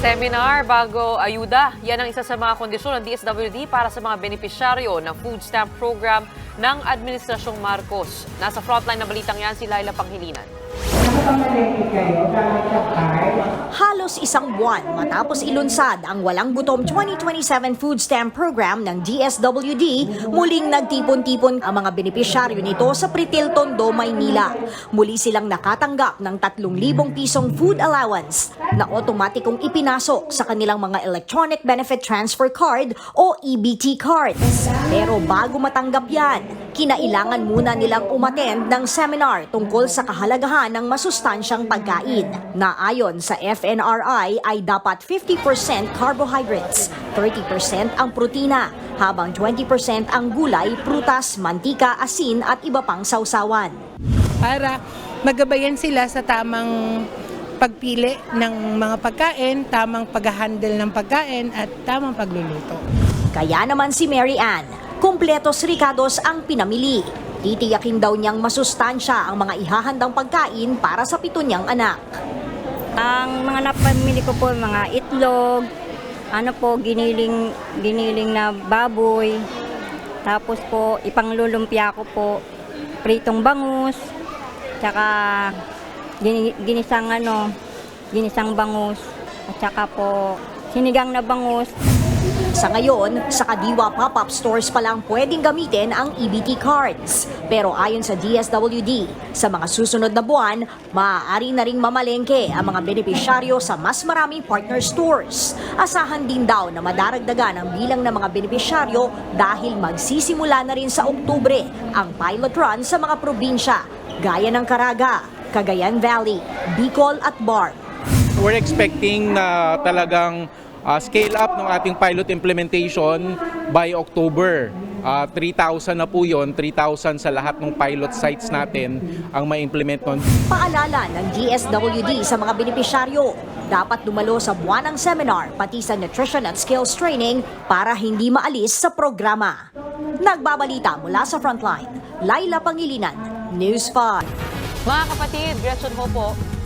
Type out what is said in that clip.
Seminar bago ayuda. Yan ang isa sa mga kondisyon ng DSWD para sa mga benepisyaryo ng food stamp program ng Administrasyong Marcos. Nasa frontline na balitang yan si Laila Panghilinan. Halos isang buwan matapos ilunsad ang Walang Gutom 2027 Food Stamp Program ng DSWD, muling nagtipon-tipon ang mga benepisyaryo nito sa Pritil Tondo, Maynila. Muli silang nakatanggap ng 3,000 pisong food allowance na otomatikong ipinasok sa kanilang mga Electronic Benefit Transfer Card o EBT cards. Pero bago matanggap yan, kinailangan muna nilang umattend ng seminar tungkol sa kahalagahan ng masustansyang pagkain na ayon sa FNRI ay dapat 50% carbohydrates, 30% ang protina, habang 20% ang gulay, prutas, mantika, asin at iba pang sausawan. para magabayan sila sa tamang pagpili ng mga pagkain, tamang pag-handle ng pagkain at tamang pagluluto. Kaya naman si Mary Ann, kumpletos ricados ang pinamili. Titiyakin daw niyang masustansya ang mga ihahandang pagkain para sa pito niyang anak. Ang mga napamili ko po, mga itlog, ano po, giniling, giniling na baboy. Tapos po, ipanglulumpia ko po, pritong bangus, tsaka gini- ginisang ano, ginisang bangus, at tsaka po, sinigang na bangus. Sa ngayon, sa Kadiwa pop-up stores pa lang pwedeng gamitin ang EBT cards. Pero ayon sa DSWD, sa mga susunod na buwan, maaari na ring mamalengke ang mga benepisyaryo sa mas maraming partner stores. Asahan din daw na madaragdagan ang bilang ng mga benepisyaryo dahil magsisimula na rin sa Oktubre ang pilot run sa mga probinsya, gaya ng Caraga, Cagayan Valley, Bicol at Bar. We're expecting na talagang uh, scale up ng ating pilot implementation by October. Uh, 3,000 na po yun, 3,000 sa lahat ng pilot sites natin ang ma-implement nun. Paalala ng DSWD sa mga benepisyaryo, dapat dumalo sa buwanang seminar pati sa nutrition at skills training para hindi maalis sa programa. Nagbabalita mula sa Frontline, Laila Pangilinan, News 5. Mga kapatid, Gretchen ho po,